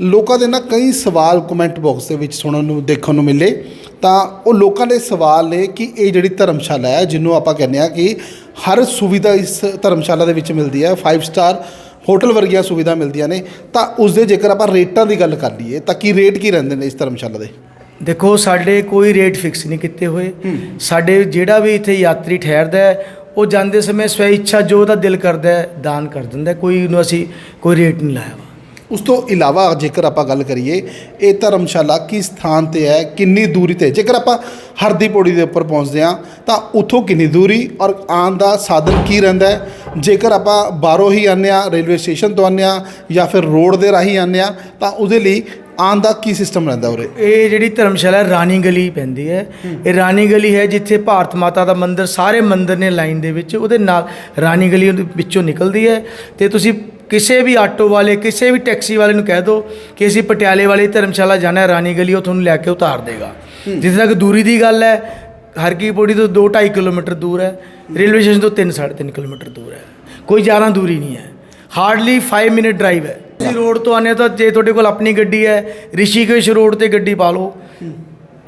ਲੋਕਾਂ ਦੇ ਨਾ ਕਈ ਸਵਾਲ ਕਮੈਂਟ ਬਾਕਸ ਦੇ ਵਿੱਚ ਸੁਣਨ ਨੂੰ ਦੇਖਣ ਨੂੰ ਮਿਲੇ। ਤਾਂ ਉਹ ਲੋਕਾਂ ਦੇ ਸਵਾਲ ਨੇ ਕਿ ਇਹ ਜਿਹੜੀ ਧਰਮਸ਼ਾਲਾ ਹੈ ਜਿਹਨੂੰ ਆਪਾਂ ਕਹਿੰਦੇ ਆ ਕਿ ਹਰ ਸੁਵਿਧਾ ਇਸ ਧਰਮਸ਼ਾਲਾ ਦੇ ਵਿੱਚ ਮਿਲਦੀ ਹੈ 5 ਸਟਾਰ ਹੋਟਲ ਵਰਗੀਆਂ ਸੁਵਿਧਾ ਮਿਲਦੀਆਂ ਨੇ। ਤਾਂ ਉਸ ਦੇ ਜੇਕਰ ਆਪਾਂ ਰੇਟਾਂ ਦੀ ਗੱਲ ਕਰ ਲਈਏ ਤਾਂ ਕੀ ਰੇਟ ਕੀ ਰਹਿੰਦੇ ਨੇ ਇਸ ਧਰਮਸ਼ਾਲਾ ਦੇ? ਦੇਖੋ ਸਾਡੇ ਕੋਈ ਰੇਟ ਫਿਕਸ ਨਹੀਂ ਕੀਤੇ ਹੋਏ। ਸਾਡੇ ਜਿਹੜਾ ਵੀ ਇੱਥੇ ਯਾਤਰੀ ਠਹਿਰਦਾ ਹੈ ਉਹ ਜਾਂਦੇ ਸਮੇਂ ਸਵੈ ਇੱਛਾ ਜੋ ਉਹਦਾ ਦਿਲ ਕਰਦਾ ਹੈ ਦਾਨ ਕਰ ਦਿੰਦਾ। ਕੋਈ ਨੂੰ ਅਸੀਂ ਕੋਈ ਰੇਟ ਨਹੀਂ ਲਾਇਆ। ਉਸ ਤੋਂ ਇਲਾਵਾ ਜੇਕਰ ਆਪਾਂ ਗੱਲ ਕਰੀਏ ਇਹ ਧਰਮਸ਼ਾਲਾ ਕਿਸ ਸਥਾਨ ਤੇ ਹੈ ਕਿੰਨੀ ਦੂਰੀ ਤੇ ਜੇਕਰ ਆਪਾਂ ਹਰਦੀ ਪੌੜੀ ਦੇ ਉੱਪਰ ਪਹੁੰਚਦੇ ਹਾਂ ਤਾਂ ਉੱਥੋਂ ਕਿੰਨੀ ਦੂਰੀ ਔਰ ਆਉਣ ਦਾ ਸਾਧਨ ਕੀ ਰਹਿੰਦਾ ਹੈ? ਜੇਕਰ ਆਪਾਂ ਬਾਹਰੋਂ ਹੀ ਆਉਂਦੇ ਹਾਂ ਰੇਲਵੇ ਸਟੇਸ਼ਨ ਤੋਂ ਆਉਂਦੇ ਹਾਂ ਜਾਂ ਫਿਰ ਰੋਡ ਦੇ ਰਾਹੀਂ ਆਉਂਦੇ ਹਾਂ ਤਾਂ ਉਹਦੇ ਲਈ ਆਉਣ ਦਾ ਕੀ ਸਿਸਟਮ ਰਹਿੰਦਾ ਉਰੇ? ਇਹ ਜਿਹੜੀ ਧਰਮਸ਼ਾਲਾ ਰਾਣੀ ਗਲੀ ਪੈਂਦੀ ਹੈ। ਇਹ ਰਾਣੀ ਗਲੀ ਹੈ ਜਿੱਥੇ ਭਾਰਤ ਮਾਤਾ ਦਾ ਮੰਦਿਰ ਸਾਰੇ ਮੰਦਿਰ ਨੇ ਲਾਈਨ ਦੇ ਵਿੱਚ ਉਹਦੇ ਨਾਲ ਰਾਣੀ ਗਲੀ ਉਹਦੇ ਵਿੱਚੋਂ ਨਿਕਲਦੀ ਹੈ। ਤੇ ਤੁਸੀਂ ਕਿਸੇ ਵੀ ਆਟੋ ਵਾਲੇ ਕਿਸੇ ਵੀ ਟੈਕਸੀ ਵਾਲੇ ਨੂੰ ਕਹਿ ਦਿਓ ਕਿ ਅਸੀਂ ਪਟਿਆਲੇ ਵਾਲੀ ਧਰਮਸ਼ਾਲਾ ਜਾਣਾ ਹੈ ਰਾਣੀ ਗਲੀ ਉਹ ਤੁਹਾਨੂੰ ਲੈ ਕੇ ਉਤਾਰ ਦੇਗਾ। ਜਿੱਥੇ ਤੱਕ ਦੂਰੀ ਦੀ ਗੱਲ ਹੈ ਹਰਕੀ ਪੌੜੀ ਤੋਂ 2.5 ਕਿਲੋਮੀਟਰ ਦੂਰ ਹੈ ਰੇਲਵੇ ਸਟੇਸ਼ਨ ਤੋਂ 3 3.5 ਕਿਲੋਮੀਟਰ ਦੂਰ ਹੈ। ਕੋਈ ਜ਼ਿਆਦਾ ਦੂਰੀ ਨਹੀਂ ਹੈ। ਹਾਰਡਲੀ 5 ਮਿੰਟ ਡਰਾਈਵ ਹੈ। ਤੁਸੀਂ ਰੋਡ ਤੋਂ ਆਨੇ ਤਾਂ ਜੇ ਤੁਹਾਡੇ ਕੋਲ ਆਪਣੀ ਗੱਡੀ ਹੈ ਰਿਸ਼ੀਕੇਸ਼ ਰੋਡ ਤੇ ਗੱਡੀ ਪਾ ਲਓ।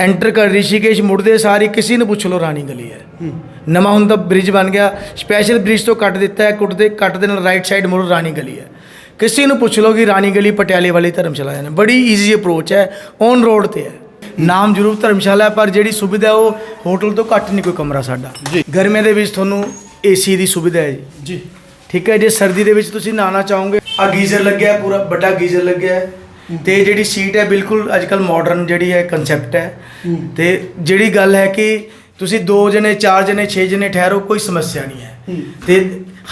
ਐਂਟਰ ਕਰ ਰਿਸ਼ੀਕੇਸ਼ ਮੁੜਦੇ ਸਾਰੀ ਕਿਸੇ ਨੂੰ ਪੁੱਛ ਲਓ ਰਾਣੀ ਗਲੀ ਹੈ ਨਵਾਂ ਤਾਂ ਬ੍ਰਿਜ ਬਣ ਗਿਆ ਸਪੈਸ਼ਲ ਬ੍ਰਿਜ ਤੋਂ ਕੱਟ ਦਿੱਤਾ ਹੈ ਕੁੱਟ ਦੇ ਕੱਟ ਦੇ ਨਾਲ ਰਾਈਟ ਸਾਈਡ ਮੁੜੋ ਰਾਣੀ ਗਲੀ ਹੈ ਕਿਸੇ ਨੂੰ ਪੁੱਛ ਲਓ ਕਿ ਰਾਣੀ ਗਲੀ ਪਟਿਆਲੇ ਵਾਲੀ ਧਰਮਸ਼ਾਲਾ ਹੈ ਬੜੀ ਈਜ਼ੀ ਅਪਰੋਚ ਹੈ ਔਨ ਰੋਡ ਤੇ ਹੈ ਨਾਮ ਜ਼ਰੂਰ ਧਰਮਸ਼ਾਲਾ ਹੈ ਪਰ ਜਿਹੜੀ ਸੁਵਿਧਾ ਉਹ ਹੋਟਲ ਤੋਂ ਘੱਟ ਨਹੀਂ ਕੋਈ ਕਮਰਾ ਸਾਡਾ। ਗਰਮੀਆਂ ਦੇ ਵਿੱਚ ਤੁਹਾਨੂੰ ਏਸੀ ਦੀ ਸੁਵਿਧਾ ਹੈ ਜੀ ਠੀਕ ਹੈ ਜੇ ਸਰਦੀ ਦੇ ਵਿੱਚ ਤੁਸੀਂ ਨਹਾਉਣਾ ਚਾਹੋਗੇ ਆ ਗੀਜ਼ਰ ਲੱਗਿਆ ਪੂਰਾ ਵੱਡਾ ਗੀਜ਼ਰ ਲੱਗਿਆ ਹੈ ਤੇ ਜਿਹੜੀ ਸੀਟ ਹੈ ਬਿਲਕੁਲ ਅੱਜ ਕੱਲ ਮਾਡਰਨ ਜਿਹੜੀ ਹੈ ਕਨਸੈਪਟ ਹੈ। ਤੇ ਜਿਹੜੀ ਗੱਲ ਹੈ ਕਿ ਤੁਸੀਂ 2 ਜਣੇ 4 ਜਣੇ 6 ਜਣੇ ਠਹਿਰੋ ਕੋਈ ਸਮੱਸਿਆ ਨਹੀਂ ਹੈ। ਤੇ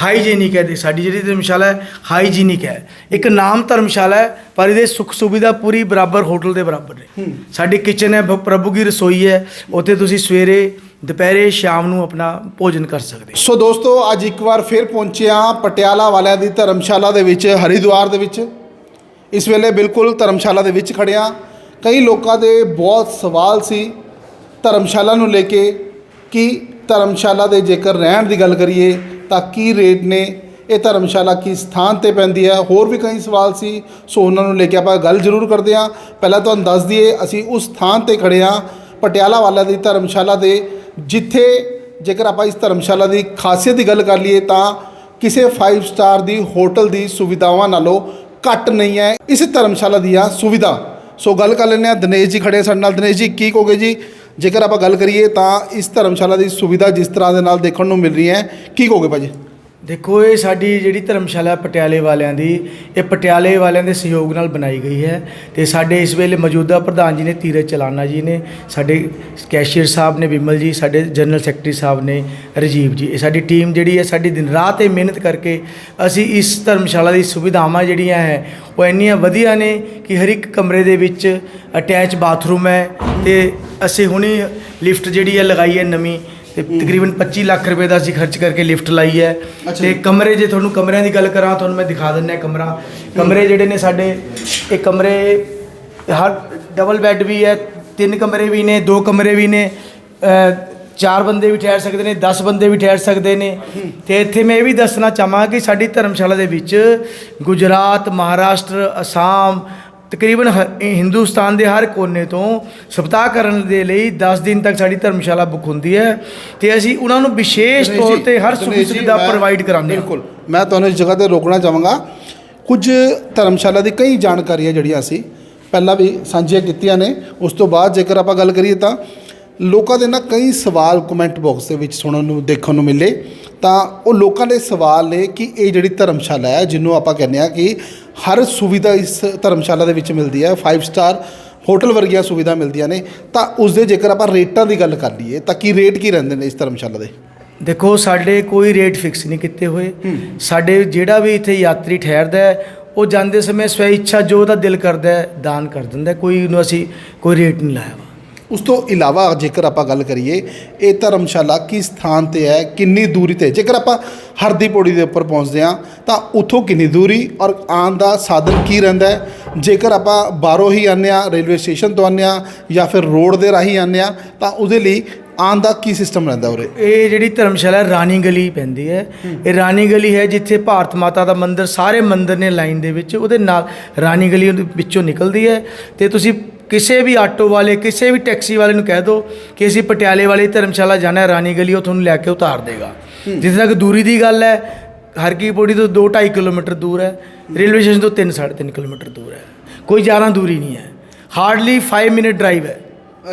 ਹਾਈਜੀਨਿਕ ਹੈ ਦੀ ਸਾਡੀ ਜਿਹੜੀ ਧਰਮਸ਼ਾਲਾ ਹੈ ਹਾਈਜੀਨਿਕ ਹੈ। ਇੱਕ ਨਾਮ ਧਰਮਸ਼ਾਲਾ ਹੈ ਪਰ ਇਹਦੇ ਸੁੱਖ ਸੁਵਿਧਾ ਪੂਰੀ ਬਰਾਬਰ ਹੋਟਲ ਦੇ ਬਰਾਬਰ ਨੇ। ਸਾਡੀ ਕਿਚਨ ਹੈ ਪ੍ਰਭੂ ਕੀ ਰਸੋਈ ਹੈ ਉੱਥੇ ਤੁਸੀਂ ਸਵੇਰੇ ਦੁਪਹਿਰੇ ਸ਼ਾਮ ਨੂੰ ਆਪਣਾ ਭੋਜਨ ਕਰ ਸਕਦੇ ਸੋ ਦੋਸਤੋ ਅੱਜ ਇੱਕ ਵਾਰ ਫਿਰ ਪਹੁੰਚਿਆ ਪਟਿਆਲਾ ਵਾਲਿਆਂ ਦੀ ਧਰਮਸ਼ਾਲਾ ਦੇ ਵਿੱਚ ਹਰਿਦੁਆਰ ਦੇ ਵਿੱਚ। ਇਸ ਵੇਲੇ ਬਿਲਕੁਲ ਧਰਮਸ਼ਾਲਾ ਦੇ ਵਿੱਚ ਖੜਿਆ। ਕਈ ਲੋਕਾਂ ਦੇ ਬਹੁਤ ਸਵਾਲ ਸੀ ਧਰਮਸ਼ਾਲਾ ਨੂੰ ਲੈ ਕੇ ਕਿ ਧਰਮਸ਼ਾਲਾ ਦੇ ਜੇਕਰ ਰਹਿਣ ਦੀ ਗੱਲ ਕਰੀਏ ਤਾਂ ਕੀ ਰੇਟ ਨੇ, ਇਹ ਧਰਮਸ਼ਾਲਾ ਕਿਸ ਸਥਾਨ ਤੇ ਪੈਂਦੀ ਹੈ? ਹੋਰ ਵੀ ਕਈ ਸਵਾਲ ਸੀ, ਸੋ ਉਹਨਾਂ ਨੂੰ ਲੈ ਕੇ ਆਪਾਂ ਗੱਲ ਜ਼ਰੂਰ ਕਰਦੇ ਹਾਂ। ਪਹਿਲਾਂ ਤੁਹਾਨੂੰ ਦੱਸ ਦਈਏ, ਅਸੀਂ ਉਸ ਸਥਾਨ ਤੇ ਖੜੇ ਹਾਂ, ਪਟਿਆਲਾ ਵਾਲਾ ਦੀ ਧਰਮਸ਼ਾਲਾ ਦੇ, ਜਿੱਥੇ ਜੇਕਰ ਆਪਾਂ ਇਸ ਧਰਮਸ਼ਾਲਾ ਦੀ ਖਾਸੀਅਤ ਦੀ ਗੱਲ ਕਰ ਲਈਏ ਤਾਂ ਕਿਸੇ 5 ਸਟਾਰ ਦੀ ਹੋਟਲ ਦੀ ਸੁਵਿਧਾਵਾਂ ਨਾਲੋਂ ਘੱਟ ਨਹੀਂ ਹੈ, ਇਸ ਧਰਮਸ਼ਾਲਾ ਦੀਆਂ ਸੁਵਿਧਾ। ਸੋ ਗੱਲ ਕਰ ਲੈਂਦੇ ਹਾਂ, ਦਿਨੇਸ਼ ਜੀ ਖੜੇ ਸਾਡੇ ਨਾਲ। ਦਿਨੇਸ਼ ਜੀ, ਕੀ ਕਹੋਗੇ ਜੀ? ਜੇਕਰ ਆਪਾਂ ਗੱਲ ਕਰੀਏ ਤਾਂ ਇਸ ਧਰਮਸ਼ਾਲਾ ਦੀ ਸੁਵਿਧਾ ਜਿਸ ਤਰ੍ਹਾਂ ਦੇ ਨਾਲ ਦੇਖਣ ਨੂੰ ਮਿਲ ਰਹੀ ਹੈ, ਕੀ ਕਹੋਗੇ ਭਾਜੀ? ਦੇਖੋ, ਇਹ ਸਾਡੀ ਜਿਹੜੀ ਧਰਮਸ਼ਾਲਾ ਪਟਿਆਲੇ ਵਾਲਿਆਂ ਦੀ, ਇਹ ਪਟਿਆਲੇ ਵਾਲਿਆਂ ਦੇ ਸਹਿਯੋਗ ਨਾਲ ਬਣਾਈ ਗਈ ਹੈ ਤੇ ਸਾਡੇ ਇਸ ਵੇਲੇ ਮੌਜੂਦਾ ਪ੍ਰਧਾਨ ਜੀ ਨੇ ਤੀਰਜ ਚਲਾਨਾ ਜੀ ਨੇ, ਸਾਡੇ ਕੈਸ਼ੀਅਰ ਸਾਹਿਬ ਨੇ ਵਿਮਲ ਜੀ, ਸਾਡੇ ਜਨਰਲ ਸੈਕਟਰੀ ਸਾਹਿਬ ਨੇ ਰਾਜੀਵ ਜੀ, ਇਹ ਸਾਡੀ ਟੀਮ ਜਿਹੜੀ ਹੈ, ਸਾਡੀ ਦਿਨ ਰਾਤ ਇਹ ਮਿਹਨਤ ਕਰਕੇ ਅਸੀਂ ਇਸ ਧਰਮਸ਼ਾਲਾ ਦੀ ਸੁਵਿਧਾਵਾਂ ਜਿਹੜੀਆਂ ਹੈ, ਉਹ ਇੰਨੀਆਂ ਵਧੀਆ ਨੇ ਕਿ ਹਰ ਇੱਕ ਕਮਰੇ ਦੇ ਵਿੱਚ ਅਟੈਚ ਬਾਥਰੂਮ ਹੈ ਤੇ ਅਸੀਂ ਹੁਣੀ ਲਿਫਟ ਜਿਹੜੀ ਹੈ ਲਗਾਈ ਹੈ ਨਵੀਂ ਤੇ ਤਕਰੀਬਨ 25 ਲੱਖ ਰੁਪਏ ਦਾ ਅਸੀਂ ਖਰਚ ਕਰਕੇ ਲਿਫਟ ਲਾਈ ਹੈ। ਤੇ। ਕਮਰੇ ਜੇ ਤੁਹਾਨੂੰ ਕਮਰਿਆਂ ਦੀ ਗੱਲ ਕਰਾਂ ਤੁਹਾਨੂੰ ਮੈਂ ਦਿਖਾ ਦਿੰਦਾ ਕਮਰਾ। ਕਮਰੇ ਜਿਹੜੇ ਨੇ ਸਾਡੇ ਇਹ ਕਮਰੇ ਹਰ ਡਬਲ ਬੈੱਡ ਵੀ ਹੈ ਤਿੰਨ ਕਮਰੇ ਵੀ ਨੇ ਦੋ ਕਮਰੇ ਵੀ ਨੇ ਚਾਰ ਬੰਦੇ ਵੀ ਠਹਿਰ ਸਕਦੇ ਨੇ 10 ਬੰਦੇ ਵੀ ਠਹਿਰ ਸਕਦੇ ਨੇ। ਤੇ ਇੱਥੇ ਮੈਂ ਇਹ ਵੀ ਦੱਸਣਾ ਚਾਹਾਂਗਾ ਕਿ ਸਾਡੀ ਧਰਮਸ਼ਾਲਾ ਦੇ ਵਿੱਚ ਗੁਜਰਾਤ ਮਹਾਰਾਸ਼ਟਰ ਅਸਾਮ ਤਕਰੀਬਨ ਹਿੰਦੁਸਤਾਨ ਦੇ ਹਰ ਕੋਨੇ ਤੋਂ ਸਪਤਾਹ ਕਰਨ ਦੇ ਲਈ 10 ਦਿਨ ਤੱਕ ਸਾਡੀ ਧਰਮਸ਼ਾਲਾ ਬੁੱਕ ਹੁੰਦੀ ਹੈ ਤੇ ਅਸੀਂ ਉਹਨਾਂ ਨੂੰ ਵਿਸ਼ੇਸ਼ ਤੌਰ ਤੇ ਹਰ ਸੁਵਿਧਾ ਮੈਂ- ਪ੍ਰੋਵਾਈਡ ਕਰਾਉਂਦੇ ਹਾਂ। ਬਿਲਕੁਲ ਮੈਂ ਤੁਹਾਨੂੰ ਇਸ ਜਗ੍ਹਾ ਤੇ ਰੋਕਣਾ ਚਾਹਾਂਗਾ। ਕੁਝ ਧਰਮਸ਼ਾਲਾ ਦੀ ਕਈ ਜਾਣਕਾਰੀਆਂ ਜਿਹੜੀਆਂ ਅਸੀਂ ਪਹਿਲਾਂ ਵੀ ਸਾਂਝੀਆਂ ਕੀਤੀਆਂ ਨੇ ਉਸ ਤੋਂ ਬਾਅਦ ਜੇਕਰ ਆਪਾਂ ਗੱਲ ਕਰੀਏ ਤਾਂ ਲੋਕਾਂ ਦੇ ਨਾ ਕਈ ਸਵਾਲ ਕਮੈਂਟ ਬਾਕਸ ਦੇ ਵਿੱਚ ਸੁਣਨ ਨੂੰ ਦੇਖਣ ਨੂੰ ਮਿਲੇ। ਤਾਂ ਉਹ ਲੋਕਾਂ ਦੇ ਸਵਾਲ ਨੇ ਕਿ ਇਹ ਜਿਹੜੀ ਧਰਮਸ਼ਾਲਾ ਹੈ ਜਿਹਨੂੰ ਆਪਾਂ ਕਹਿੰਦੇ ਆ ਕਿ ਹਰ ਸੁਵਿਧਾ ਇਸ ਧਰਮਸ਼ਾਲਾ ਦੇ ਵਿੱਚ ਮਿਲਦੀ ਹੈ 5 ਸਟਾਰ ਹੋਟਲ ਵਰਗੀਆਂ ਸੁਵਿਧਾ ਮਿਲਦੀਆਂ ਨੇ। ਤਾਂ ਉਸ ਦੇ ਜੇਕਰ ਆਪਾਂ ਰੇਟਾਂ ਦੀ ਗੱਲ ਕਰ ਲਈਏ ਤਾਂ ਕੀ ਰੇਟ ਕੀ ਰਹਿੰਦੇ ਨੇ ਇਸ ਧਰਮਸ਼ਾਲਾ ਦੇ? ਦੇਖੋ ਸਾਡੇ ਕੋਈ ਰੇਟ ਫਿਕਸ ਨਹੀਂ ਕੀਤੇ ਹੋਏ। ਸਾਡੇ ਜਿਹੜਾ ਵੀ ਇੱਥੇ ਯਾਤਰੀ ਠਹਿਰਦਾ ਹੈ ਉਹ ਜਾਂਦੇ ਸਮੇਂ ਸਵੈ ਇੱਛਾ ਜੋ ਉਹਦਾ ਦਿਲ ਕਰਦਾ ਹੈ ਦਾਨ ਕਰ ਦਿੰਦਾ। ਕੋਈ ਨੂੰ ਅਸੀਂ ਕੋਈ ਰੇਟ ਨਹੀਂ ਲਾਇਆ। ਉਸ ਤੋਂ ਇਲਾਵਾ ਜੇਕਰ ਆਪਾਂ ਗੱਲ ਕਰੀਏ ਇਹ ਧਰਮਸ਼ਾਲਾ ਕਿਸ ਸਥਾਨ ਤੇ ਹੈ ਕਿੰਨੀ ਦੂਰੀ ਤੇ ਜੇਕਰ ਆਪਾਂ ਹਰਦੀ ਪੌੜੀ ਦੇ ਉੱਪਰ ਪਹੁੰਚਦੇ ਹਾਂ ਤਾਂ ਉੱਥੋਂ ਕਿੰਨੀ ਦੂਰੀ ਔਰ ਆਉਣ ਦਾ ਸਾਧਨ ਕੀ ਰਹਿੰਦਾ ਹੈ? ਜੇਕਰ ਆਪਾਂ ਬਾਹਰੋਂ ਹੀ ਆਉਂਦੇ ਹਾਂ ਰੇਲਵੇ ਸਟੇਸ਼ਨ ਤੋਂ ਆਉਂਦੇ ਹਾਂ ਜਾਂ ਫਿਰ ਰੋਡ ਦੇ ਰਾਹੀਂ ਆਉਂਦੇ ਹਾਂ ਤਾਂ ਉਹਦੇ ਲਈ ਆਉਣ ਦਾ ਕੀ ਸਿਸਟਮ ਰਹਿੰਦਾ ਉਰੇ? ਇਹ ਜਿਹੜੀ ਧਰਮਸ਼ਾਲਾ ਰਾਣੀ ਗਲੀ ਪੈਂਦੀ ਹੈ। ਇਹ ਰਾਣੀ ਗਲੀ ਹੈ ਜਿੱਥੇ ਭਾਰਤ ਮਾਤਾ ਦਾ ਮੰਦਿਰ ਸਾਰੇ ਮੰਦਿਰ ਨੇ ਲਾਈਨ ਦੇ ਵਿੱਚ ਉਹਦੇ ਨਾਲ ਰਾਣੀ ਗਲੀ ਉਹਦੇ ਵਿੱਚੋਂ ਨਿਕਲਦੀ ਹੈ। ਤੇ ਤੁਸੀਂ ਕਿਸੇ ਵੀ ਆਟੋ ਵਾਲੇ ਕਿਸੇ ਵੀ ਟੈਕਸੀ ਵਾਲੇ ਨੂੰ ਕਹਿ ਦਿਓ ਕਿ ਅਸੀਂ ਪਟਿਆਲੇ ਵਾਲੀ ਧਰਮਸ਼ਾਲਾ ਜਾਣਾ ਹੈ ਰਾਣੀ ਗਲੀ ਉਹ ਤੁਹਾਨੂੰ ਲੈ ਕੇ ਉਤਾਰ ਦੇਗਾ। ਜਿੱਥੇ ਤੱਕ ਦੂਰੀ ਦੀ ਗੱਲ ਹੈ ਹਰਕੀ ਪੌੜੀ ਤੋਂ 2.5 ਕਿਲੋਮੀਟਰ ਦੂਰ ਹੈ ਰੇਲਵੇ ਸਟੇਸ਼ਨ ਤੋਂ 3 3.5 ਕਿਲੋਮੀਟਰ ਦੂਰ ਹੈ। ਕੋਈ ਜ਼ਿਆਦਾ ਦੂਰੀ ਨਹੀਂ ਹੈ। ਹਾਰਡਲੀ 5 ਮਿੰਟ ਡਰਾਈਵ ਹੈ।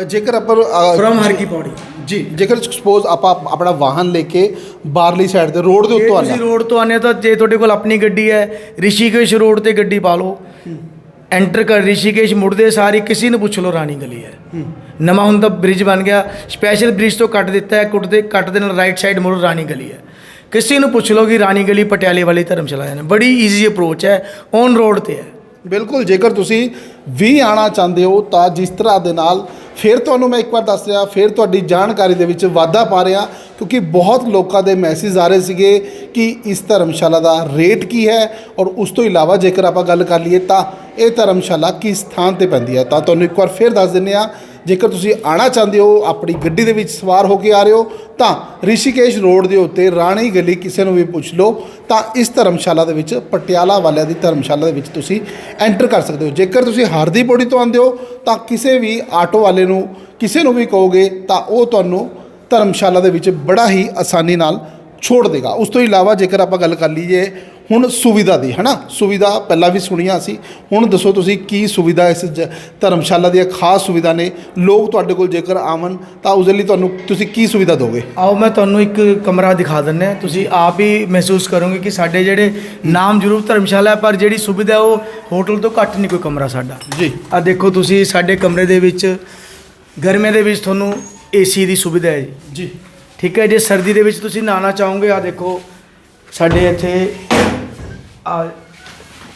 ਜੇਕਰ ਆਪਾਂ ਫਰਮ ਹਰਕੀ ਪੌੜੀ ਜੀ ਜੇਕਰ ਸਪੋਜ਼ ਆਪਾਂ ਆਪਣਾ ਵਾਹਨ ਲੈ ਕੇ ਬਾਹਰਲੀ ਸਾਈਡ ਤੇ ਰੋਡ ਦੇ ਉੱਤੋਂ ਆਨੇ ਤੁਸੀਂ ਰੋਡ ਤੋਂ ਆਨੇ ਤਾਂ ਜੇ ਤੁਹਾਡੇ ਕੋਲ ਆਪਣੀ ਗੱਡੀ ਹੈ ਰਿਸ਼ੀਕੇਸ਼ ਰੋਡ ਤੇ ਗੱਡੀ ਪਾ ਲਓ। ਐਂਟਰ ਕਰ ਰਿਸ਼ੀਕੇਸ਼ ਮੁੜਦੇ ਸਾਰੀ ਕਿਸੇ ਨੂੰ ਪੁੱਛ ਲਓ ਰਾਣੀ ਗਲੀ ਹੈ ਨਵਾਂ ਹੁਣ ਤਾਂ ਬ੍ਰਿਜ ਬਣ ਗਿਆ ਸਪੈਸ਼ਲ ਬ੍ਰਿਜ ਤੋਂ ਕੱਟ ਦਿੱਤਾ ਹੈ ਕੁੱਟਦੇ ਕੱਟ ਦੇ ਨਾਲ ਰਾਈਟ ਸਾਈਡ ਮੁੜ ਰਾਣੀ ਗਲੀ ਹੈ ਕਿਸੇ ਨੂੰ ਪੁੱਛ ਲਓ ਕਿ ਰਾਣੀ ਗਲੀ ਪਟਿਆਲੇ ਵਾਲੀ ਧਰਮਸ਼ਾਲਾ ਜਾਣਾ ਬੜੀ ਈਜ਼ੀ ਅਪਰੋਚ ਹੈ ਔਨ ਰੋਡ ਤੇ ਹੈ ਬਿਲਕੁਲ ਜੇਕਰ ਤੁਸੀਂ ਵੀ ਆਣਾ ਚਾਹੁੰਦੇ ਹੋ ਤਾਂ ਜਿਸ ਤਰ੍ਹਾਂ ਦੇ ਨਾਲ ਫਿਰ ਤੁਹਾਨੂੰ ਮੈਂ ਇੱਕ ਵਾਰ ਦੱਸ ਰਿਹਾ, ਫਿਰ ਤੁਹਾਡੀ ਜਾਣਕਾਰੀ ਦੇ ਵਿੱਚ ਵਾਧਾ ਪਾ ਰਿਹਾ, ਕਿਉਂਕਿ ਬਹੁਤ ਲੋਕਾਂ ਦੇ ਮੈਸੇਜ ਆ ਰਹੇ ਸੀਗੇ ਕਿ ਇਸ ਧਰਮਸ਼ਾਲਾ ਦਾ ਰੇਟ ਕੀ ਹੈ ਔਰ ਉਸ ਤੋਂ ਇਲਾਵਾ ਜੇਕਰ ਆਪਾਂ ਗੱਲ ਕਰ ਲਈਏ ਤਾਂ ਇਹ ਧਰਮਸ਼ਾਲਾ ਕਿਸ ਸਥਾਨ ਤੇ ਪੈਂਦੀ ਹੈ? ਤਾਂ ਤੁਹਾਨੂੰ ਇੱਕ ਵਾਰ ਫਿਰ ਦੱਸ ਦਿੰਦੇ ਆ ਜੇਕਰ ਤੁਸੀਂ ਆਣਾ ਚਾਹੁੰਦੇ ਹੋ, ਆਪਣੀ ਗੱਡੀ ਦੇ ਵਿੱਚ ਸਵਾਰ ਹੋ ਕੇ ਆ ਰਹੇ ਹੋ, ਤਾਂ ਰਿਸ਼ੀਕੇਸ਼ ਰੋਡ ਦੇ ਉੱਤੇ ਰਾਣੀ ਗਲੀ ਕਿਸੇ ਨੂੰ ਵੀ ਪੁੱਛ ਲਓ, ਤਾਂ ਇਸ ਧਰਮਸ਼ਾਲਾ ਦੇ ਵਿੱਚ, ਪਟਿਆਲਾ ਵਾਲਿਆਂ ਦੀ ਧਰਮਸ਼ਾਲਾ ਦੇ ਵਿੱਚ ਤੁਸੀਂ ਐਂਟਰ ਕਰ ਸਕਦੇ ਹੋ। ਜੇਕਰ ਤੁਸੀਂ ਹਰਦੀ ਪੌੜੀ ਤੋਂ ਆਉਂਦੇ ਹੋ, ਤਾਂ ਕਿਸੇ ਵੀ ਆਟੋ ਵਾਲੇ ਨੂੰ, ਕਿਸੇ ਨੂੰ ਵੀ ਕਹੋਗੇ, ਤਾਂ ਉਹ ਤੁਹਾਨੂੰ ਧਰਮਸ਼ਾਲਾ ਦੇ ਵਿੱਚ ਬੜਾ ਹੀ ਆਸਾਨੀ ਨਾਲ ਛੋੜ ਦੇਗਾ। ਉਸ ਤੋਂ ਇਲਾਵਾ ਜੇਕਰ ਆਪਾਂ ਗੱਲ ਕਰ ਲਈਏ ਹੁਣ ਸੁਵਿਧਾ ਦੀ ਹਨਾ? ਸੁਵਿਧਾ ਪਹਿਲਾਂ ਵੀ ਸੁਣੀਆਂ ਸੀ। ਹੁਣ ਦੱਸੋ ਤੁਸੀਂ ਕੀ ਸੁਵਿਧਾ ਇਸ ਧਰਮਸ਼ਾਲਾ ਦੀਆਂ ਖਾਸ ਸੁਵਿਧਾ ਨੇ? ਲੋਕ ਤੁਹਾਡੇ ਕੋਲ ਜੇਕਰ ਆਵਣ ਤਾਂ ਉਸ ਦੇ ਲਈ ਤੁਹਾਨੂੰ ਤੁਸੀਂ ਕੀ ਸੁਵਿਧਾ ਦੋਗੇ? ਆਓ ਮੈਂ ਤੁਹਾਨੂੰ ਇੱਕ ਕਮਰਾ ਦਿਖਾ ਹਾਂ। ਤੁਸੀਂ ਆਪ ਹੀ ਮਹਿਸੂਸ ਕਰੋਗੇ ਕਿ ਸਾਡੇ ਜਿਹੜੇ ਨਾਮ ਜ਼ਰੂਰ ਧਰਮਸ਼ਾਲਾ ਹੈ ਪਰ ਜਿਹੜੀ ਸੁਵਿਧਾ ਉਹ ਹੋਟਲ ਤੋਂ ਘੱਟ ਨਹੀਂ ਕੋਈ ਕਮਰਾ ਸਾਡਾ। ਜੀ। ਆ ਦੇਖੋ ਤੁਸੀਂ ਸਾਡੇ ਕਮਰੇ ਦੇ ਵਿੱਚ ਗਰਮੀਆਂ ਦੇ ਵਿੱਚ ਤੁਹਾਨੂੰ ਏਸੀ ਦੀ ਸੁਵਿਧਾ ਹੈ ਜੀ। ਜੀ। ਠੀਕ ਹੈ ਜੇ ਸਰਦੀ ਦੇ ਵਿੱਚ ਤੁਸੀਂ ਨਹਾਉਣਾ ਚਾਹੋਗੇ ਆ ਦੇਖੋ ਸਾਡੇ ਇੱਥੇ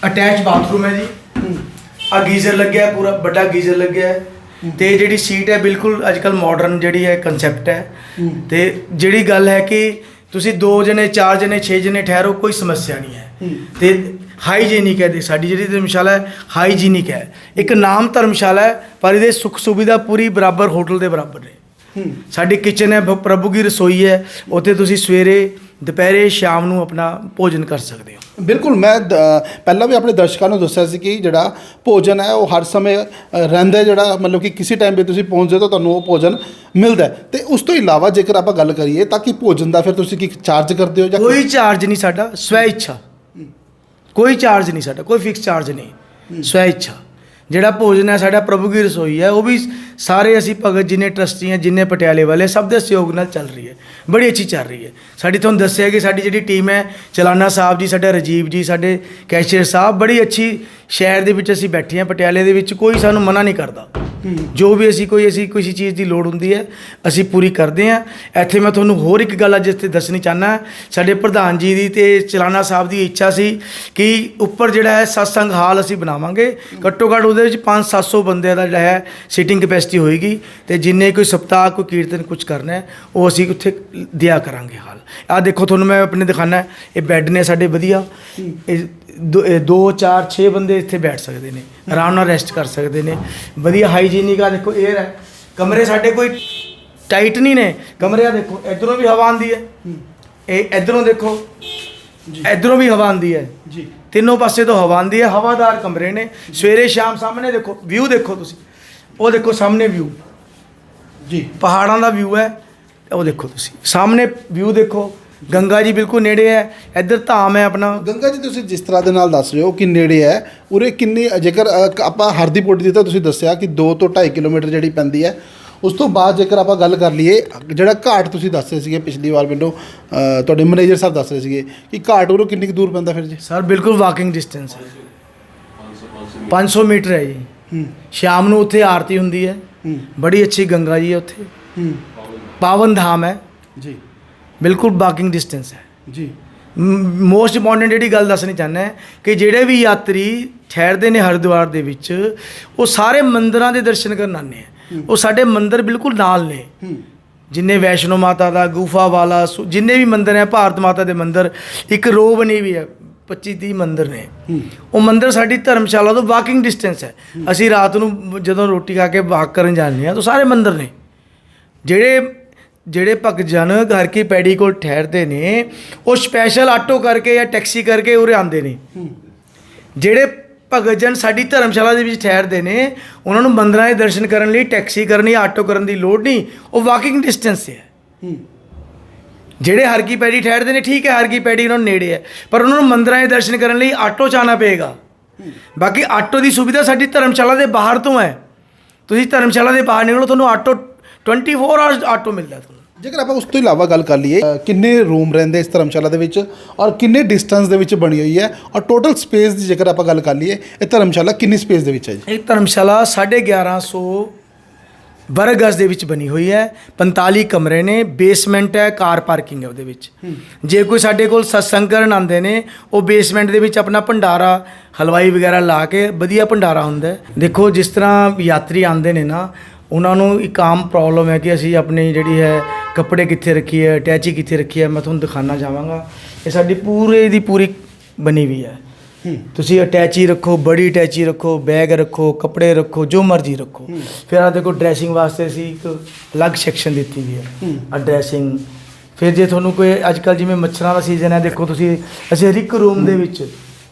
ਅਟੈਚ ਬਾਥਰੂਮ ਹੈ ਜੀ। ਆ ਗੀਜ਼ਰ ਲੱਗਿਆ ਪੂਰਾ ਵੱਡਾ ਗੀਜ਼ਰ ਲੱਗਿਆ ਤੇ ਜਿਹੜੀ ਸੀਟ ਹੈ ਬਿਲਕੁਲ ਅੱਜਕੱਲ ਮਾਡਰਨ ਜਿਹੜੀ ਹੈ ਕਨਸੈਪਟ ਹੈ। ਤੇ ਜਿਹੜੀ ਗੱਲ ਹੈ ਕਿ ਤੁਸੀਂ 2 ਜਣੇ 4 ਜਣੇ 6 ਜਣੇ ਠਹਿਰੋ ਕੋਈ ਸਮੱਸਿਆ ਨਹੀਂ ਹੈ। ਤੇ ਹਾਈਜੀਨਿਕ ਹੈ ਦੀ ਸਾਡੀ ਜਿਹੜੀ ਧਰਮਸ਼ਾਲਾ ਹੈ ਹਾਈਜੀਨਿਕ ਹੈ। ਇੱਕ ਨਾਮ ਧਰਮਸ਼ਾਲਾ ਹੈ ਪਰ ਇਹਦੇ ਸੁੱਖ ਸੁਵਿਧਾ ਪੂਰੀ ਬਰਾਬਰ ਹੋਟਲ ਦੇ ਬਰਾਬਰ ਨੇ। ਸਾਡੀ ਕਿਚਨ ਹੈ ਪ੍ਰਭੂ ਦੀ ਰਸੋਈ ਹੈ। ਉੱਥੇ ਤੁਸੀਂ ਸਵੇਰੇ ਦੁਪਹਿਰੇ ਸ਼ਾਮ ਨੂੰ ਆਪਣਾ ਭੋਜਨ ਕਰ ਸਕਦੇ ਹੋ। ਬਿਲਕੁਲ ਮੈਂ ਦ- ਪਹਿਲਾਂ ਵੀ ਆਪਣੇ ਦਰਸ਼ਕਾਂ ਨੂੰ ਦੱਸਿਆ ਸੀ ਕਿ ਜਿਹੜਾ ਭੋਜਨ ਹੈ ਉਹ ਹਰ ਸਮੇਂ ਅ, ਰਹਿੰਦਾ ਹੈ, ਜਿਹੜਾ ਮਤਲਬ ਕਿ ਕਿਸੇ ਟਾਈਮ 'ਤੇ ਤੁਸੀਂ ਪਹੁੰਚਦੇ ਹੋ ਤਾਂ ਤੁਹਾਨੂੰ ਉਹ ਭੋਜਨ ਮਿਲਦਾ ਹੈ। ਤੇ ਉਸ ਤੋਂ ਇਲਾਵਾ ਜੇਕਰ ਆਪਾਂ ਗੱਲ ਕਰੀਏ ਤਾਂ ਕਿ ਭੋਜਨ ਦਾ ਫਿਰ ਤੁਸੀਂ ਕੀ ਚਾਰਜ ਕਰਦੇ ਹੋ ਜਾਂ ਕੋਈ ਚਾਰਜ ਨਹੀਂ ਸਾਡਾ ਸਵੈ ਇੱਛਾ। ਕੋਈ ਚਾਰਜ ਨਹੀਂ ਸਾਡਾ ਕੋਈ ਫਿਕਸ ਚਾਰਜ ਨਹੀਂ। ਸਵੈ ਇੱਛਾ। ਜਿਹੜਾ ਭੋਜਨ ਹੈ, ਸਾਡਾ ਪ੍ਰਭੂ ਦੀ ਰਸੋਈ ਹੈ, ਉਹ ਵੀ ਸਾਰੇ ਅਸੀਂ ਭਗਤ ਜਿਨੇ ਟਰਸਟੀ ਹੈ, ਜਿੰਨੇ ਪਟਿਆਲੇ ਵਾਲੇ, ਸਭ ਦੇ ਸਹਿਯੋਗ ਨਾਲ ਚੱਲ ਰਹੀ ਹੈ। ਬੜੀ ਅੱਛੀ ਚੱਲ ਰਹੀ ਹੈ। ਸਾਡੀ ਤੁਹਾਨੂੰ ਦੱਸਿਆ ਕਿ ਸਾਡੀ ਜਿਹੜੀ ਟੀਮ ਹੈ, ਚਲਾਨਾ ਸਾਹਿਬ ਜੀ, ਸਾਡੇ ਰਾਜੀਵ ਜੀ, ਸਾਡੇ ਕੈਸ਼ੀਅਰ ਸਾਹਿਬ, ਬੜੀ ਅੱਛੀ ਸ਼ਹਿਰ ਦੇ ਵਿੱਚ ਅਸੀਂ ਬੈਠੇ ਹਾਂ, ਪਟਿਆਲੇ ਦੇ ਵਿੱਚ ਕੋਈ ਸਾਨੂੰ ਮਨਾ ਨਹੀਂ ਕਰਦਾ। ਜੋ ਵੀ ਅਸੀਂ ਕੋਈ ਅਸੀਂ ਕਿਸੇ ਚੀਜ਼ ਦੀ ਲੋੜ ਹੁੰਦੀ ਹੈ ਅਸੀਂ ਪੂਰੀ ਕਰਦੇ ਹਾਂ। ਇੱਥੇ ਮੈਂ ਤੁਹਾਨੂੰ ਹੋਰ ਇੱਕ ਗੱਲ ਅੱਜ ਇੱਥੇ ਦੱਸਣੀ ਚਾਹਨਾ ਸਾਡੇ ਪ੍ਰਧਾਨ ਜੀ ਦੀ ਤੇ ਚਲਾਨਾ ਸਾਹਿਬ ਦੀ ਇੱਛਾ ਸੀ ਕਿ ਉੱਪਰ ਜਿਹੜਾ ਹੈ ਸਤਸੰਗ ਹਾਲ ਅਸੀਂ ਬਣਾਵਾਂਗੇ। ਘੱਟੋ ਘੱਟ ਉਹਦੇ ਵਿੱਚ 5-700 ਬੰਦਿਆਂ ਦਾ ਜਿਹੜਾ ਹੈ ਸੀਟਿੰਗ ਕੈਪੈਸਿਟੀ ਹੋਏਗੀ ਤੇ ਜਿੰਨੇ ਕੋਈ ਸਪਤਾਹ ਕੋਈ ਕੀਰਤਨ ਕੁਝ ਕਰਨਾ ਹੈ ਉਹ ਅਸੀਂ ਉੱਥੇ ਦਿਆ ਕਰਾਂਗੇ ਹਾਲ। ਆ ਦੇਖੋ ਤੁਹਾਨੂੰ ਮੈਂ ਆਪਣੇ ਦਿਖਾਣਾ ਇਹ ਬੈੱਡ ਨੇ ਸਾਡੇ ਵਧੀਆ। ਇਹ ਦੋ- ਇਹ ਦੋ ਚਾਰ 6 ਬੰਦੇ ਇੱਥੇ ਬੈਠ ਸਕਦੇ ਨੇ। ਆਰਾਮ ਨਾਲ ਰੈਸਟ ਕਰ ਸਕਦੇ ਨੇ। ਵਧੀਆ ਹਾਈਜੀਨਿਕ ਆ ਦੇਖੋ 에ਅਰ ਹੈ ਕਮਰੇ ਸਾਡੇ ਕੋਈ ਟਾਈਟ ਨਹੀਂ ਨੇ। ਕਮਰੇ ਆ ਦੇਖੋ ਇਧਰੋਂ ਵੀ ਹਵਾ ਆਉਂਦੀ ਹੈ। ਇਹ ਇਧਰੋਂ ਦੇਖੋ ਇਧਰੋਂ ਵੀ ਹਵਾ ਆਉਂਦੀ ਹੈ। ਜੀ। ਤਿੰਨੋਂ ਪਾਸੇ ਤੋਂ ਹਵਾ ਆਉਂਦੀ ਹੈ। ਹਵਾਦਾਰ ਕਮਰੇ ਨੇ। ਸਵੇਰੇ ਸ਼ਾਮ ਸਾਹਮਣੇ ਦੇਖੋ ਵਿਊ ਦੇਖੋ ਤੁਸੀਂ। ਉਹ ਦੇਖੋ ਸਾਹਮਣੇ ਵਿਊ ਜੀ। ਪਹਾੜਾਂ ਦਾ ਵਿਊ ਹੈ ਉਹ ਦੇਖੋ ਤੁਸੀਂ। ਸਾਹਮਣੇ ਵਿਊ ਦੇਖੋ। ਗੰਗਾ ਜੀ ਬਿਲਕੁਲ ਨੇੜੇ ਹੈ। ਇੱਧਰ ਧਾਮ ਹੈ ਆਪਣਾ। ਗੰਗਾ ਜੀ ਤੁਸੀਂ ਜਿਸ ਤਰ੍ਹਾਂ ਦੇ ਨਾਲ ਦੱਸ ਰਹੇ ਹੋ ਕਿ ਨੇੜੇ ਹੈ ਉਰੇ ਕਿੰਨੀ ਜੇਕਰ ਅ, ਆਪਾਂ ਹਰਦੀ ਪੌੜੀ ਦੀ ਤਾਂ ਤੁਸੀਂ ਦੱਸਿਆ ਕਿ 2 ਤੋਂ 2.5 ਕਿਲੋਮੀਟਰ ਜਿਹੜੀ ਪੈਂਦੀ ਹੈ ਉਸ ਤੋਂ ਬਾਅਦ ਜੇਕਰ ਆਪਾਂ ਗੱਲ ਕਰ ਲਈਏ ਜਿਹੜਾ ਘਾਟ ਤੁਸੀਂ ਦੱਸ ਰਹੇ ਸੀਗੇ ਪਿਛਲੀ ਵਾਰ ਮੈਨੂੰ ਅ, ਤੁਹਾਡੇ ਮੈਨੇਜਰ ਸਾਹਿਬ ਦੱਸ ਰਹੇ ਸੀਗੇ ਕਿ ਘਾਟ ਉਰੋਂ ਕਿੰਨੀ ਕੁ ਦੂਰ ਪੈਂਦਾ ਫਿਰ ਜੀ? ਸਰ ਬਿਲਕੁਲ ਵਾਕਿੰਗ ਡਿਸਟੈਂਸ ਹੈ। 500 ਮੀਟਰ ਹੈ ਜੀ। ਸ਼ਾਮ ਨੂੰ ਉੱਥੇ ਆਰਤੀ ਹੁੰਦੀ ਹੈ। ਹੂੰ। ਬੜੀ ਅੱਛੀ ਗੰਗਾ ਜੀ ਹੈ ਉੱਥੇ। ਹੂੰ। ਪਾਵਨ ਧਾਮ ਹੈ। ਜੀ। ਬਿਲਕੁਲ ਵਾਕਿੰਗ ਡਿਸਟੈਂਸ ਹੈ। ਜੀ। ਮੋਸਟ ਇੰਪੋਰਟੈਂਟ ਜਿਹੜੀ ਗੱਲ ਦੱਸਣੀ ਚਾਹੁੰਦਾ ਕਿ ਜਿਹੜੇ ਵੀ ਯਾਤਰੀ ਠਹਿਰਦੇ ਨੇ ਹਰਿਦੁਆਰ ਦੇ ਵਿੱਚ ਉਹ ਸਾਰੇ ਮੰਦਿਰਾਂ ਦੇ ਦਰਸ਼ਨ ਕਰਨ ਆਉਂਦੇ ਆ। ਉਹ ਸਾਡੇ ਮੰਦਿਰ ਬਿਲਕੁਲ ਨਾਲ ਨੇ। ਜਿੰਨੇ ਵੈਸ਼ਨੋ ਮਾਤਾ ਦਾ ਗੁਫਾ ਵਾਲਾ ਜਿੰਨੇ ਵੀ ਮੰਦਿਰ ਹੈ ਭਾਰਤ ਮਾਤਾ ਦੇ ਮੰਦਿਰ ਇੱਕ ਰੋ ਬਣੀ ਵੀ ਹੈ 25 30 ਮੰਦਿਰ ਨੇ। ਉਹ ਮੰਦਿਰ ਸਾਡੀ ਧਰਮਸ਼ਾਲਾ ਤੋਂ ਵਾਕਿੰਗ ਡਿਸਟੈਂਸ ਹੈ। ਅਸੀਂ ਰਾਤ ਨੂੰ ਜਦੋਂ ਰੋਟੀ ਖਾ ਕੇ ਵਾਕ ਕਰਨ ਜਾਂਦੇ ਹਾਂ ਤਾਂ ਸਾਰੇ ਮੰਦਿਰ ਨੇ। ਜਿਹੜੇ ਜਿਹੜੇ ਭਗਜਨ ਘਰ ਕੀ ਪੈੜੀ ਕੋਲ ਠਹਿਰਦੇ ਨੇ ਉਹ ਸਪੈਸ਼ਲ ਆਟੋ ਕਰਕੇ ਜਾਂ ਟੈਕਸੀ ਕਰਕੇ ਉਰੇ ਆਉਂਦੇ ਨੇ। ਜਿਹੜੇ ਭਗਜਨ ਸਾਡੀ ਧਰਮਸ਼ਾਲਾ ਦੇ ਵਿੱਚ ਠਹਿਰਦੇ ਨੇ ਉਹਨਾਂ ਨੂੰ ਮੰਦਰਾਂ ਦੇ ਦਰਸ਼ਨ ਕਰਨ ਲਈ ਟੈਕਸੀ ਕਰਨੀ ਆਟੋ ਕਰਨ ਦੀ ਲੋੜ ਨਹੀਂ ਉਹ ਵਾਕਿੰਗ ਡਿਸਟੈਂਸ ਹੈ। ਜਿਹੜੇ ਹਰ ਕੀ ਪੈੜੀ ਠਹਿਰਦੇ ਨੇ ਠੀਕ ਹੈ ਹਰ ਕੀ ਪੈੜੀ ਉਹਨਾਂ ਨੂੰ ਨੇੜੇ ਹੈ ਪਰ ਉਹਨਾਂ ਨੂੰ ਮੰਦਰਾਂ ਦੇ ਦਰਸ਼ਨ ਕਰਨ ਲਈ ਆਟੋ 'ਚ ਆਉਣਾ ਪਏਗਾ ਬਾਕੀ ਆਟੋ ਦੀ ਸੁਵਿਧਾ ਸਾਡੀ ਧਰਮਸ਼ਾਲਾ ਦੇ ਬਾਹਰ ਤੋਂ ਹੈ। ਤੁਸੀਂ ਧਰਮਸ਼ਾਲਾ ਦੇ ਬਾਹਰ ਨਿਕਲੋ ਤੁਹਾਨੂੰ ਆਟੋ 24 ਆਵਰਸ ਆਟੋ ਮਿਲਦਾ ਤੁਹਾਨੂੰ। ਜੇਕਰ ਆਪਾਂ ਉਸ ਤੋਂ ਇਲਾਵਾ ਗੱਲ ਕਰ ਲਈਏ ਅ, ਕਿੰਨੇ ਰੂਮ ਰਹਿੰਦੇ ਇਸ ਧਰਮਸ਼ਾਲਾ ਦੇ ਵਿੱਚ ਔਰ ਕਿੰਨੇ ਡਿਸਟੈਂਸ ਦੇ ਵਿੱਚ ਬਣੀ ਹੋਈ ਹੈ ਔਰ ਟੋਟਲ ਸਪੇਸ ਦੀ ਜੇਕਰ ਆਪਾਂ ਗੱਲ ਕਰ ਲਈਏ ਇਹ ਧਰਮਸ਼ਾਲਾ ਕਿੰਨੀ ਸਪੇਸ ਦੇ ਵਿੱਚ ਹੈ ਜੀ? ਇਹ ਧਰਮਸ਼ਾਲਾ 1150 ਵਰਗ ਗਜ਼ ਦੇ ਵਿੱਚ ਬਣੀ ਹੋਈ ਹੈ। 45 ਕਮਰੇ ਨੇ ਬੇਸਮੈਂਟ ਹੈ ਕਾਰ ਪਾਰਕਿੰਗ ਹੈ ਉਹਦੇ ਵਿੱਚ। ਜੇ ਕੋਈ ਸਾਡੇ ਕੋਲ ਸਤਸੰਗ ਕਰਨ ਆਉਂਦੇ ਨੇ ਉਹ ਬੇਸਮੈਂਟ ਦੇ ਵਿੱਚ ਆਪਣਾ ਭੰਡਾਰਾ ਹਲਵਾਈ ਵਗੈਰਾ ਲਾ ਕੇ ਵਧੀਆ ਭੰਡਾਰਾ ਹੁੰਦਾ ਹੈ। ਦੇਖੋ ਜਿਸ ਤਰ੍ਹਾਂ ਯਾਤਰੀ ਆਉਂਦੇ ਨੇ ਨਾ ਉਹਨਾਂ ਨੂੰ ਇੱਕ ਆਮ ਪ੍ਰੋਬਲਮ ਹੈ ਕਿ ਅਸੀਂ ਆਪਣੀ ਜਿਹੜੀ ਹੈ ਕੱਪੜੇ ਕਿੱਥੇ ਰੱਖੀ ਹੈ ਅਟੈਚੀ ਕਿੱਥੇ ਰੱਖੀ ਹੈ ਮੈਂ ਤੁਹਾਨੂੰ ਦਿਖਾਣਾ ਚਾਹਾਂਗਾ। ਇਹ ਸਾਡੀ ਪੂਰੇ ਦੀ ਪੂਰੀ ਬਣੀ ਹੋਈ ਹੈ। ਤੁਸੀਂ ਅਟੈਚੀ ਰੱਖੋ ਬੜੀ ਅਟੈਚੀ ਰੱਖੋ ਬੈਗ ਰੱਖੋ ਕੱਪੜੇ ਰੱਖੋ ਜੋ ਮਰਜ਼ੀ ਰੱਖੋ। ਫਿਰ ਆ ਦੇਖੋ ਡਰੈਸਿੰਗ ਵਾਸਤੇ ਅਸੀਂ ਇੱਕ ਅਲੱਗ ਸੈਕਸ਼ਨ ਦਿੱਤੀ ਵੀ ਹੈ। ਆ ਡਰੈਸਿੰਗ ਫਿਰ ਜੇ ਤੁਹਾਨੂੰ ਕੋਈ ਅੱਜ ਕੱਲ ਜਿਵੇਂ ਮੱਛਰਾਂ ਦਾ ਸੀਜ਼ਨ ਹੈ ਦੇਖੋ ਤੁਸੀਂ ਅਸੀਂ ਹਰ ਇੱਕ ਰੂਮ ਦੇ ਵਿੱਚ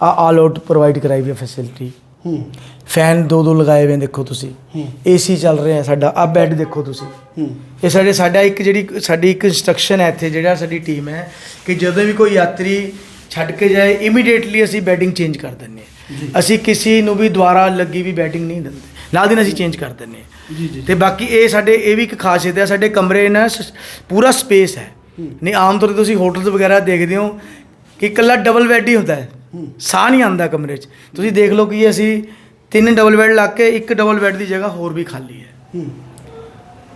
ਆ ਆਲ ਆਊਟ ਪ੍ਰੋਵਾਈਡ ਕਰਾਈ ਵੀ ਫੈਸਿਲਿਟੀ ਹੂੰ। ਫੈਨ ਦੋ ਦੋ ਲਗਾਏ ਹੋਏ ਨੇ ਦੇਖੋ ਤੁਸੀਂ। ਏਸੀ ਚੱਲ ਰਿਹਾ ਸਾਡਾ ਆ ਬੈੱਡ ਦੇਖੋ ਤੁਸੀਂ। ਇਹ ਸਾਡੇ ਸਾਡਾ ਇੱਕ ਜਿਹੜੀ ਸਾਡੀ ਇੱਕ ਇਨਸਟਰਕਸ਼ਨ ਹੈ ਇੱਥੇ ਜਿਹੜਾ ਸਾਡੀ ਟੀਮ ਹੈ ਕਿ ਜਦੋਂ ਵੀ ਕੋਈ ਯਾਤਰੀ ਛੱਡ ਕੇ ਜਾਏ ਇਮੀਡੀਏਟਲੀ ਅਸੀਂ ਬੈਡਿੰਗ ਚੇਂਜ ਕਰ ਦਿੰਦੇ ਹਾਂ। ਅਸੀਂ ਕਿਸੇ ਨੂੰ ਵੀ ਦੁਬਾਰਾ ਲੱਗੀ ਵੀ ਬੈਡਿੰਗ ਨਹੀਂ ਦਿੰਦੇ। ਨਾਲ ਦੀ ਨਾਲ ਅਸੀਂ ਚੇਂਜ ਕਰ ਦਿੰਦੇ ਹਾਂ। ਜੀ ਜੀ। ਤੇ ਬਾਕੀ ਇਹ ਸਾਡੇ ਇਹ ਵੀ ਇੱਕ ਖਾਸੀਅਤ ਹੈ ਸਾਡੇ ਕਮਰੇ ਨਾ ਸ- ਪੂਰਾ ਸਪੇਸ ਹੈ। ਨਹੀਂ ਆਮ ਤੌਰ ਤੇ ਤੁਸੀਂ ਹੋਟਲਸ ਵਗੈਰਾ ਦੇਖਦੇ ਹੋ ਕਿ ਇਕੱਲਾ ਡਬਲ ਬੈੱਡ ਹੀ ਹੁੰਦਾ ਹੈ। ਸਾਹ ਨਹੀਂ ਆਉਂਦਾ ਕਮਰੇ 'ਚ। ਤੁਸੀਂ ਦੇਖ ਲਓ ਕਿ ਅਸੀਂ ਤਿੰਨ ਡਬਲ ਬੈੱਡ ਲਾ ਕੇ ਇੱਕ ਡਬਲ ਬੈੱਡ ਦੀ ਜਗ੍ਹਾ ਹੋਰ ਵੀ ਖਾਲੀ ਹੈ।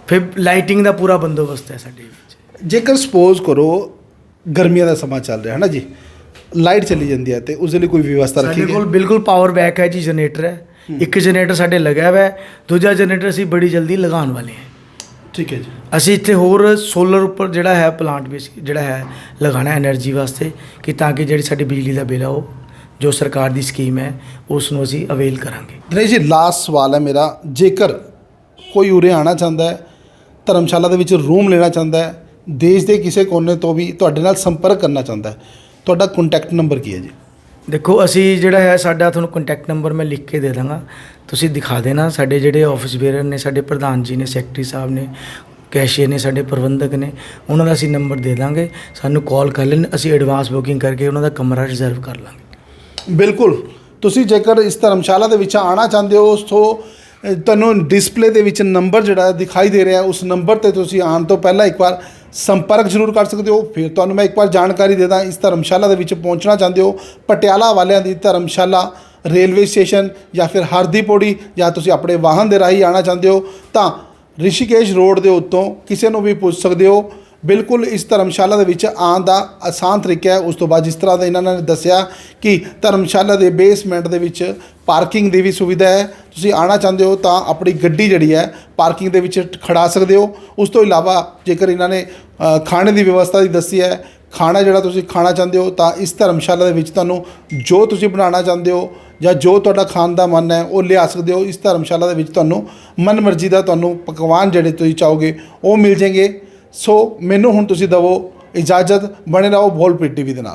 ਫਿਰ ਲਾਈਟਿੰਗ ਦਾ ਪੂਰਾ ਬੰਦੋਬਸਤ ਹੈ ਸਾਡੇ ਵਿੱਚ। ਜੇਕਰ ਸਪੋਜ਼ ਕਰੋ ਗਰਮੀਆਂ ਦਾ ਸਮਾਂ ਚੱਲ ਰਿਹਾ ਹੈ ਨਾ ਜੀ? ਲਾਈਟ ਚਲੀ ਜਾਂਦੀ ਹੈ ਤੇ ਉਸ ਦੇ ਲਈ ਕੋਈ ਵਿਵਸਥਾ ਰੱਖੀ ਸਾਡੇ ਗਈ? ਕੋਲ ਬਿਲਕੁਲ ਪਾਵਰ ਬੈਕ ਹੈ ਜੀ ਜਨਰੇਟਰ ਹੈ। ਇੱਕ ਜਨਰੇਟਰ ਸਾਡੇ ਲੱਗਿਆ ਹੋਇਆ ਹੈ ਦੂਜਾ ਜਨਰੇਟਰ ਅਸੀਂ ਬੜੀ ਜਲਦੀ ਲਗਾਉਣ ਵਾਲੇ ਹਾਂ। ਠੀਕ ਹੈ ਜੀ। ਅਸੀਂ ਇੱਥੇ ਹੋਰ ਸੋਲਰ ਉੱਪਰ ਜਿਹੜਾ ਹੈ ਪਲਾਂਟ ਵਿੱਚ ਜਿਹੜਾ ਹੈ ਲਗਾਣਾ એનર્ਜੀ ਵਾਸਤੇ ਕਿ ਤਾਂ ਕਿ ਜਿਹੜੀ ਸਾਡੀ ਬਿਜਲੀ ਦਾ ਬਿੱਲ ਆ ਉਹ ਜੋ ਸਰਕਾਰ ਦੀ ਸਕੀਮ ਹੈ ਉਸ ਨੂੰ ਅਸੀਂ ਅਵੇਲ ਕਰਾਂਗੇ। ਦਿਨੇਸ਼ ਜੀ ਲਾਸਟ ਸਵਾਲ ਹੈ ਮੇਰਾ। ਜੇਕਰ ਕੋਈ ਉਰੇ ਆਣਾ ਚਾਹੁੰਦਾ ਹੈ ਧਰਮਸ਼ਾਲਾ ਦੇ ਵਿੱਚ ਰੂਮ ਲੈਣਾ ਚਾਹੁੰਦਾ ਹੈ ਦੇਸ਼ ਦੇ ਕਿਸੇ ਕੋਨੇ ਤੋਂ ਵੀ ਤੁਹਾਡੇ ਨਾਲ ਸੰਪਰਕ ਕਰਨਾ ਚਾਹੁੰਦਾ ਹੈ ਤੁਹਾਡਾ ਕੰਟੈਕਟ ਨੰਬਰ ਕੀ ਹੈ ਜੀ? ਦੇਖੋ ਅਸੀਂ ਜਿਹੜਾ ਹੈ ਸਾਡਾ ਤੁਹਾਨੂੰ ਕੰਟੈਕਟ ਨੰਬਰ ਮੈਂ ਲਿਖ ਕੇ ਦੇ ਦਾਂਗਾ। ਤੁਸੀਂ ਦਿਖਾ ਦੇਣਾ ਸਾਡੇ ਜਿਹੜੇ ਆਫਿਸ ਬੇਅਰ ਨੇ ਸਾਡੇ ਪ੍ਰਧਾਨ ਜੀ ਨੇ ਸੈਕਟਰੀ ਸਾਹਿਬ ਨੇ ਕੈਸ਼ੀਅਰ ਨੇ ਸਾਡੇ ਪ੍ਰਬੰਧਕ ਨੇ ਉਹਨਾਂ ਦਾ ਅਸੀਂ ਨੰਬਰ ਦੇ ਦਾਂਗੇ। ਸਾਨੂੰ ਕਾਲ ਕਰ ਲੈਣ ਅਸੀਂ ਐਡਵਾਂਸ ਬੁਕਿੰਗ ਕਰਕੇ ਉਹਨਾਂ ਦਾ ਕਮਰਾ ਰਿਜ਼ਰਵ ਕਰ ਲਾਂਗੇ। ਬਿਲਕੁਲ। ਤੁਸੀਂ ਜੇਕਰ ਇਸ ਧਰਮਸ਼ਾਲਾ ਦੇ ਵਿੱਚ ਆਣਾ ਚਾਹੁੰਦੇ ਹੋ ਸੋ ਅ, ਤੁਹਾਨੂੰ ਡਿਸਪਲੇ ਦੇ ਵਿੱਚ ਨੰਬਰ ਜਿਹੜਾ ਦਿਖਾਈ ਦੇ ਰਿਹਾ ਉਸ ਨੰਬਰ ਤੇ ਤੁਸੀਂ ਆਉਣ ਤੋਂ ਪਹਿਲਾਂ ਇੱਕ ਵਾਰ ਸੰਪਰਕ ਜ਼ਰੂਰ ਕਰ ਸਕਦੇ ਹੋ। ਫਿਰ ਤੁਹਾਨੂੰ ਮੈਂ ਇੱਕ ਵਾਰ ਜਾਣਕਾਰੀ ਦੇ ਦਾਂ, ਇਸ ਧਰਮਸ਼ਾਲਾ ਦੇ ਵਿੱਚ ਪਹੁੰਚਣਾ ਚਾਹੁੰਦੇ ਹੋ। ਪਟਿਆਲਾ ਵਾਲਿਆਂ ਦੀ ਧਰਮਸ਼ਾਲਾ, ਰੇਲਵੇ ਸਟੇਸ਼ਨ ਜਾਂ ਫਿਰ ਹਰਦੀ ਪੌੜੀ ਜਾਂ ਤੁਸੀਂ ਆਪਣੇ ਵਾਹਨ ਦੇ ਰਾਹੀਂ ਆਣਾ ਚਾਹੁੰਦੇ ਹੋ, ਤਾਂ ਰਿਸ਼ੀਕੇਸ਼ ਰੋਡ ਦੇ ਉੱਤੋਂ ਕਿਸੇ ਨੂੰ ਵੀ ਪੁੱਛ ਸਕਦੇ ਹੋ। ਬਿਲਕੁਲ ਇਸ ਧਰਮਸ਼ਾਲਾ ਦੇ ਵਿੱਚ ਆਉਣ ਦਾ ਆਸਾਨ ਤਰੀਕਾ ਹੈ। ਉਸ ਤੋਂ ਬਾਅਦ ਜਿਸ ਤਰ੍ਹਾਂ ਦਾ ਇਹਨਾਂ ਨੇ ਦੱਸਿਆ ਕਿ ਧਰਮਸ਼ਾਲਾ ਦੇ ਬੇਸਮੈਂਟ ਦੇ ਵਿੱਚ ਪਾਰਕਿੰਗ ਦੀ ਵੀ ਸੁਵਿਧਾ ਹੈ। ਤੁਸੀਂ ਆਣਾ ਚਾਹੁੰਦੇ ਹੋ ਤਾਂ ਆਪਣੀ ਗੱਡੀ ਜਿਹੜੀ ਹੈ ਪਾਰਕਿੰਗ ਦੇ ਵਿੱਚ ਖੜਾ ਸਕਦੇ ਹੋ। ਉਸ ਤੋਂ ਇਲਾਵਾ ਜੇਕਰ ਇਹਨਾਂ ਨੇ ਖਾਣੇ ਦੀ ਵਿਵਸਥਾ ਦੀ ਦੱਸੀ ਹੈ, ਖਾਣਾ ਜਿਹੜਾ ਤੁਸੀਂ ਖਾਣਾ ਚਾਹੁੰਦੇ ਹੋ ਤਾਂ ਇਸ ਧਰਮਸ਼ਾਲਾ ਦੇ ਵਿੱਚ ਤੁਹਾਨੂੰ ਜੋ ਤੁਸੀਂ ਬਣਾਉਣਾ ਚਾਹੁੰਦੇ ਹੋ ਜਾਂ ਜੋ ਤੁਹਾਡਾ ਖਾਣ ਦਾ ਮਨ ਹੈ ਉਹ ਲਿਆ ਸਕਦੇ ਹੋ। ਇਸ ਧਰਮਸ਼ਾਲਾ ਦੇ ਵਿੱਚ ਤੁਹਾਨੂੰ ਮਨ ਮਰਜ਼ੀ ਦਾ ਤੁਹਾਨੂੰ ਪਕਵਾਨ ਜਿਹੜੇ ਤੁਸੀਂ ਚਾਹੋਗੇ ਉਹ ਮਿਲ ਜਾਣਗੇ। ਸੋ ਮੈਨੂੰ ਹੁਣ ਤੁਸੀਂ ਦਵੋ ਇਜਾਜ਼ਤ ਬਣੇ ਰਹੋ ਬੋਲ ਪੀਟੀ ਵੀ ਦੇ ਨਾਲ।